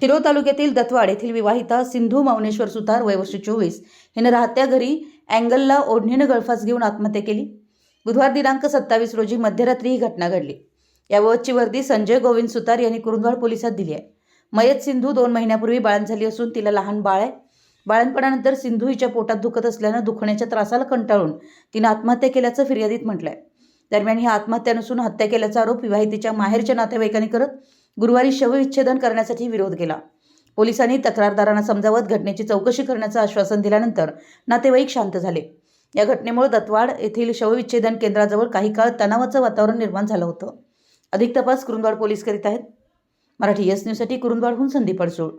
शिरो तालुक्यातील दत्वाड येथील विवाहिता सिंधू मावनेश्वर सुतार वयवर्षी चोवीस. हिनं राहत्या घरी अँगलला ओढणीनं गळफास घेऊन आत्महत्या केली. बुधवार दिनांक सत्तावीस रोजी मध्यरात्री ही घटना घडली. याबाबतची वर्दी संजय गोविंद सुतार यांनी कुरुंदवाड पोलिसात दिली आहे. मयत सिंधू दोन महिन्यापूर्वी बाळण झाली असून तिला लहान बाळ आहे. बाळणपणानंतर सिंधू हिच्या पोटात दुखत असल्यानं दुखण्याच्या त्रासाला कंटाळून तिनं आत्महत्या केल्याचं फिर्यादीत म्हटलंय. दरम्यान ही आत्महत्या नसून हत्या केल्याचा आरोप विवाहितेच्या माहेरच्या नातेवाईकांनी करत गुरुवारी शवविच्छेदन करण्यासाठी विरोध केला. पोलिसांनी तक्रारदारांना समजावत घटनेची चौकशी करण्याचं आश्वासन दिल्यानंतर नातेवाईक शांत झाले. या घटनेमुळे दत्वाड येथील शवविच्छेदन केंद्राजवळ काही काळ तणावाचं वातावरण निर्माण झालं होतं. अधिक तपास कुरुंदवाड पोलीस करीत आहेत. मराठी एस न्यूजसाठी कुरुंदवाडहून संदीप अडसूळ.